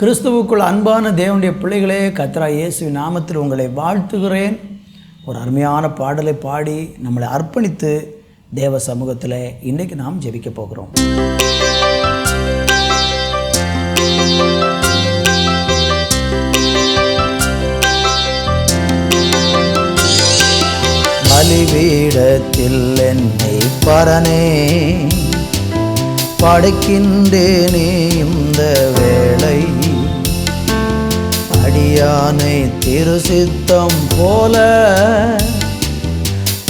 கிறிஸ்துவுக்குள் அன்பான தேவனுடைய பிள்ளைகளே கத்ரா இயேசு நாமத்தில் உங்களை வாழ்த்துகிறேன். ஒரு அருமையான பாடலை பாடி நம்மளை அர்ப்பணித்து தேவ சமூகத்தில் இன்றைக்கு நாம் ஜெபிக்க போகிறோம். பலிபீடத்தில் என்னை பரனே படைக்கின்றேனே இந்த வேளை. அடியானை திருசித்தம் போல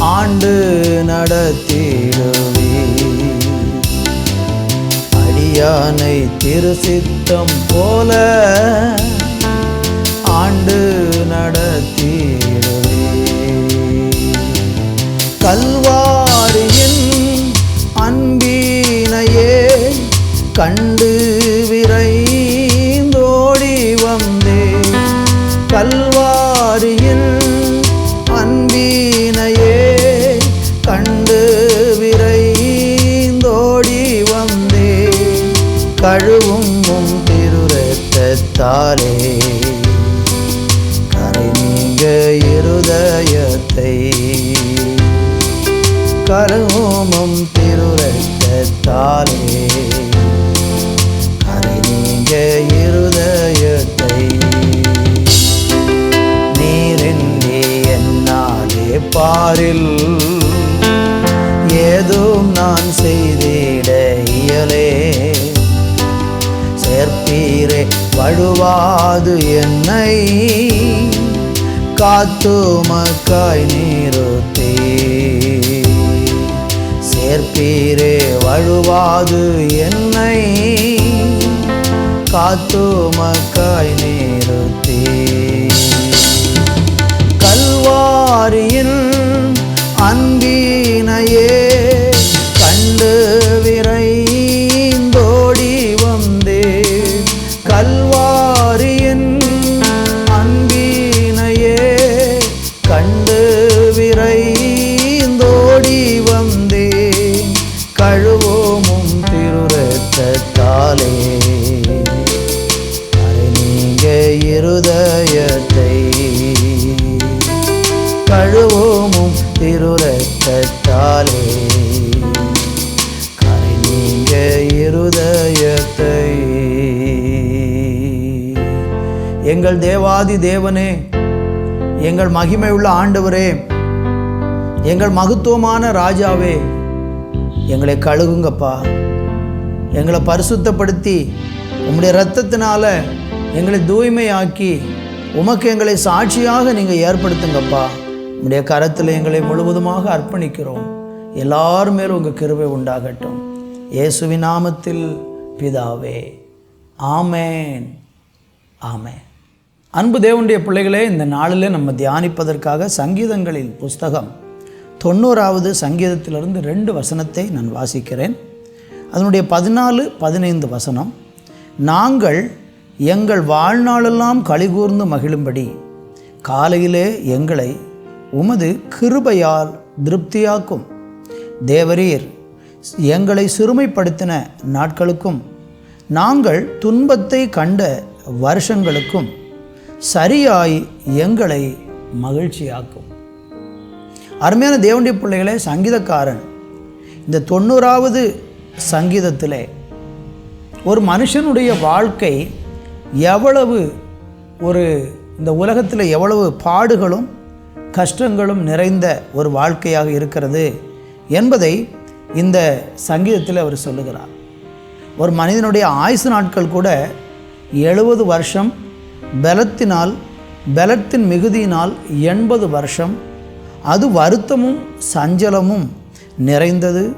ஆண்டு நடத்திடுவே அடியானை திருசித்தம் போல ஆண்டு நடத்திடுவே கல்வாரியின் அன்பினையே கண்டு கழுவும் உம் திருரத்தத்தாலே. கரை நீங்க இருதயத்தை. கருமம் திருரத்தாலே கரை நீங்க இருதயத்தை. நீரென்னே என்னாலே பாரில் அழுவாது என்னை. காத்து மக்காய் நீருத்தே. சேர்ப்பீரே வழுவாது என்னை. காத்து மக்காய் நீ எங்கள் தேவாதி தேவனே எங்கள் மகிமையுள்ள ஆண்டவரே எங்கள் மகத்துவமான ராஜாவே எங்களை கழுகுங்கப்பா. எங்களை பரிசுத்தப்படுத்தி உம்முடைய ரத்தத்தினால எங்களை தூய்மையாக்கி உமக்கு எங்களை சாட்சியாக நீங்கள் ஏற்படுத்துங்கப்பா. உம்முடைய கரத்தில் எங்களை முழுவதுமாக அர்ப்பணிக்கிறோம். எல்லார் மேலும் உங்கள் கிருபை உண்டாகட்டும். இயேசுவின் நாமத்தில் பிதாவே. ஆமேன். ஆமேன். அன்பு தேவனுடைய பிள்ளைகளே இந்த நாளில் நம்ம தியானிப்பதற்காக சங்கீதங்களின் புஸ்தகம் தொண்ணூறாவது சங்கீதத்திலிருந்து ரெண்டு வசனத்தை நான் வாசிக்கிறேன். அதனுடைய பதினாலு பதினைந்து வசனம் நாங்கள் எங்கள் வாழ்நாளெல்லாம் கலிகூர்ந்து மகிழும்படி காலையிலே எங்களை உமது கிருபையால் திருப்தியாக்கும். தேவரீர் எங்களை சிறுமைப்படுத்தின நாட்களுக்கும் நாங்கள் துன்பத்தை கண்ட வருஷங்களுக்கும் சரியாய் எங்களை மகிழ்ச்சியாக்கும். அருமையான தேவனுடைய பிள்ளைகளே சங்கீதக்காரன் இந்த தொண்ணூறாவது சங்கீதத்தில் ஒரு மனுஷனுடைய வாழ்க்கை எவ்வளவு ஒரு இந்த உலகத்தில் எவ்வளவு பாடுகளும் கஷ்டங்களும் நிறைந்த ஒரு வாழ்க்கையாக இருக்கிறது என்பதை இந்த சங்கீதத்தில் அவர் சொல்லுகிறார். ஒரு மனிதனுடைய ஆயுசு நாட்கள் கூட எழுபது வருஷம் பலத்தினால் பலத்தின் மிகுதியினால் எண்பது வருஷம். அது வருத்தமும் சஞ்சலமும் நிறைந்தது.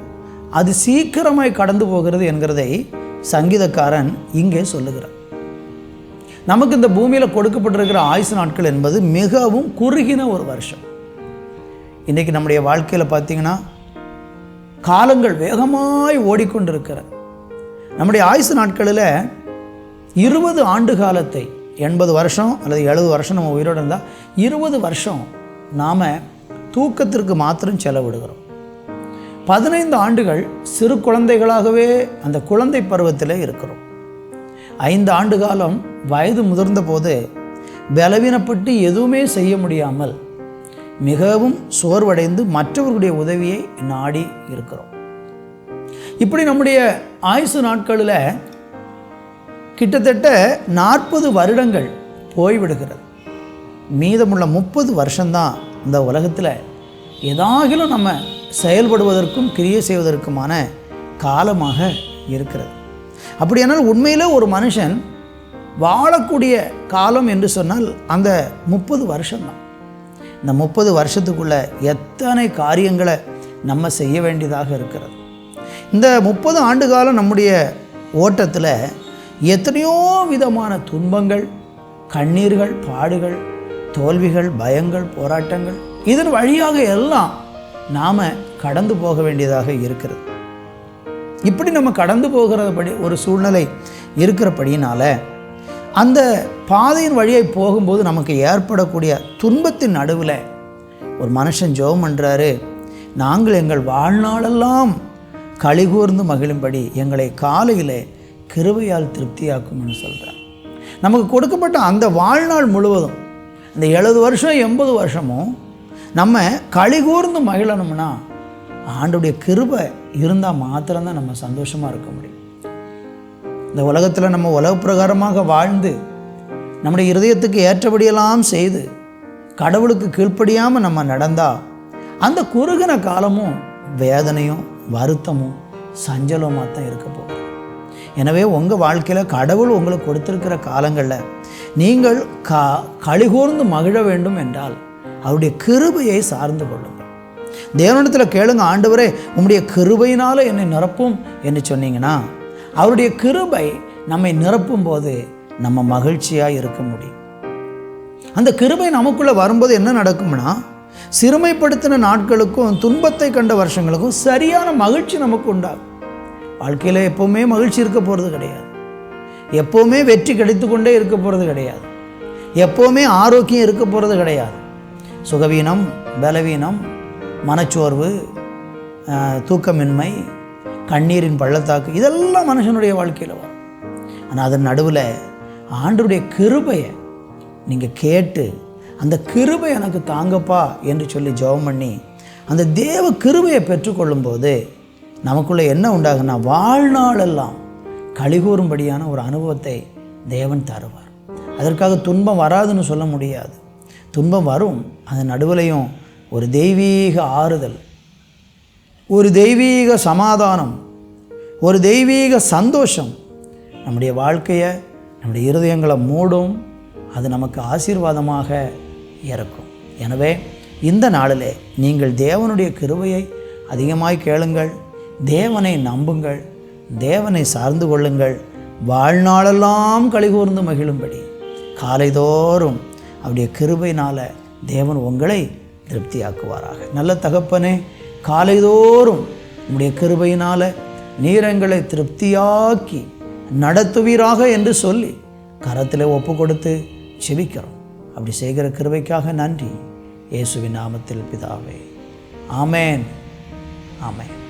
அது சீக்கிரமாய் கடந்து போகிறது என்கிறதை சங்கீதக்காரன் இங்கே சொல்லுகிறார். நமக்கு இந்த பூமியில் கொடுக்கப்பட்டிருக்கிற ஆயுசு நாட்கள் என்பது மிகவும் குறுகின ஒரு வருஷம். இன்றைக்கி நம்முடைய வாழ்க்கையில் பார்த்திங்கன்னா காலங்கள் வேகமாய் ஓடிக்கொண்டிருக்கிற. நம்முடைய ஆயுசு நாட்களில் இருபது ஆண்டு காலத்தை எண்பது வருஷம் அல்லது எழுபது வருஷம் நம்ம உயிரோடு இருந்தால் இருபது வருஷம் நாம் தூக்கத்திற்கு மாத்திரம் செலவிடுகிறோம். பதினைந்து ஆண்டுகள் சிறு குழந்தைகளாகவே அந்த குழந்தை பருவத்தில் இருக்கிறோம். ஐந்து ஆண்டு காலம் வயது முதிர்ந்த போது பலவீனப்பட்டு எதுவுமே செய்ய முடியாமல் மிகவும் சோர்வடைந்து மற்றவர்களுடைய உதவியை நாடி இருக்கிறோம். இப்படி நம்முடைய ஆயுசு நாட்களில் கிட்டத்தட்ட நாற்பது வருடங்கள் போய்விடுகிறது. மீதமுள்ள முப்பது வருஷம்தான் இந்த உலகத்தில் ஏதாகிலும் நம்ம செயல்படுவதற்கும் கிரியை செய்வதற்குமான காலமாக இருக்கிறது. அப்படியானால் உண்மையில் ஒரு மனுஷன் வாழக்கூடிய காலம் என்று சொன்னால் அந்த முப்பது வருஷம்தான். இந்த முப்பது வருஷத்துக்குள்ளே எத்தனை காரியங்களை நம்ம செய்ய வேண்டியதாக இருக்கிறது. இந்த முப்பது ஆண்டு காலம் நம்முடைய ஓட்டத்தில் எத்தனையோ விதமான துன்பங்கள் கண்ணீர்கள் பாடுகள் தோல்விகள் பயங்கள் போராட்டங்கள். இதன் வழியாக எல்லாம் நாம் கடந்து போக வேண்டியதாக இருக்கிறது. இப்படி நம்ம கடந்து போகிறபடி ஒரு சூழ்நிலை இருக்கிறபடியினால் அந்த பாதையின் வழியை போகும்போது நமக்கு ஏற்படக்கூடிய துன்பத்தின் நடுவில் ஒரு மனுஷன் ஜோம் பண்ணுறாரு நாங்கள் எங்கள் வாழ்நாளெல்லாம் கழிகூர்ந்து மகிழும்படி எங்களை காலையில் கிருபையால் திருப்தியாக்கும்னு சொல்கிறார் நமக்கு கொடுக்கப்பட்ட அந்த வாழ்நாள் முழுவதும் இந்த எழுபது வருஷம் எண்பது வருஷமும் நம்ம கழிகூர்ந்து மகிழணும்னா ஆண்டுடைய கிருபை இருந்தால் மாத்திரம்தான் நம்ம சந்தோஷமாக இருக்க முடியும். இந்த உலகத்தில் நம்ம உலக பிரகாரமாக வாழ்ந்து நம்முடைய இருதயத்துக்கு ஏற்றபடியெல்லாம் செய்து கடவுளுக்கு கீழ்ப்படியாமல் நம்ம நடந்தால் அந்த குறுகின காலமும் வேதனையும் வருத்தமும் சஞ்சலமாக தான் இருக்க போகுது. எனவே உங்கள் வாழ்க்கையில் கடவுள் உங்களுக்கு கொடுத்துருக்கிற காலங்களில் நீங்கள் கா கழிகூர்ந்து மகிழ வேண்டும் என்றால் அவருடைய கிருபையை சார்ந்து கொள்ளுங்கள். தேவனிடத்தில் கேளுங்க ஆண்டவரே உம்முடைய கிருபையினால் என்னை நிரப்பும் என்று சொன்னீங்கன்னா அவருடைய கிருபை நம்மை நிரப்பும் போது நம்ம மகிழ்ச்சியாக இருக்க முடியும். அந்த கிருபை நமக்குள்ளே வரும்போது என்ன நடக்கும்னா சிறுமைப்படுத்தின நாட்களுக்கும் துன்பத்தை கண்ட வருஷங்களுக்கும் சரியான மகிழ்ச்சி நமக்கு உண்டாகும். வாழ்க்கையில் எப்போவுமே மகிழ்ச்சி இருக்க போகிறது கிடையாது. எப்போவுமே வெற்றி கிடைத்து கொண்டே இருக்க போகிறது கிடையாது. எப்போவுமே ஆரோக்கியம் இருக்க போகிறது கிடையாது. சுகவீனம் பலவீனம் மனச்சோர்வு தூக்கமின்மை கண்ணீரின் பள்ளத்தாக்கு இதெல்லாம் மனுஷனுடைய வாழ்க்கையில் வரும். ஆனால் அதன் நடுவில் ஆண்டுடைய கிருபையை நீங்கள் கேட்டு அந்த கிருபை எனக்கு தாங்கப்பா என்று சொல்லி ஜெபம் பண்ணி அந்த தேவ கிருபையை பெற்றுக்கொள்ளும்போது நமக்குள்ளே என்ன உண்டாகுன்னா வாழ்நாளெல்லாம் கழிகூறும்படியான ஒரு அனுபவத்தை தேவன் தருவார். அதற்காக துன்பம் வராதுன்னு சொல்ல முடியாது. துன்பம் வரும் அதன் நடுவுலையும் ஒரு தெய்வீக ஆறுதல் ஒரு தெய்வீக சமாதானம் ஒரு தெய்வீக சந்தோஷம் நம்முடைய வாழ்க்கையை நம்முடைய இருதயங்களை மூடும் அது நமக்கு ஆசீர்வாதமாக இருக்கும் எனவே இந்த நாளிலே நீங்கள் தேவனுடைய கிருபையை அதிகமாய் கேளுங்கள். தேவனை நம்புங்கள் தேவனை சார்ந்து கொள்ளுங்கள். வாழ்நாளெல்லாம் கழிகூர்ந்து மகிழும்படி. காலைதோறும் அவருடைய கிருபையினால் தேவன் உங்களை திருப்தியாக்குவாராக. நல்ல தகப்பனே காலைதோறும் உங்களுடைய கிருபையினால் நீரங்களை திருப்தியாக்கி நடத்துவீராக என்று சொல்லி கரத்தில் ஒப்பு கொடுத்து செபிக்கிறோம். அப்படி செய்கிற கிருபைக்காக நன்றி. இயேசுவின் நாமத்தில் பிதாவே. ஆமேன். ஆமேன்.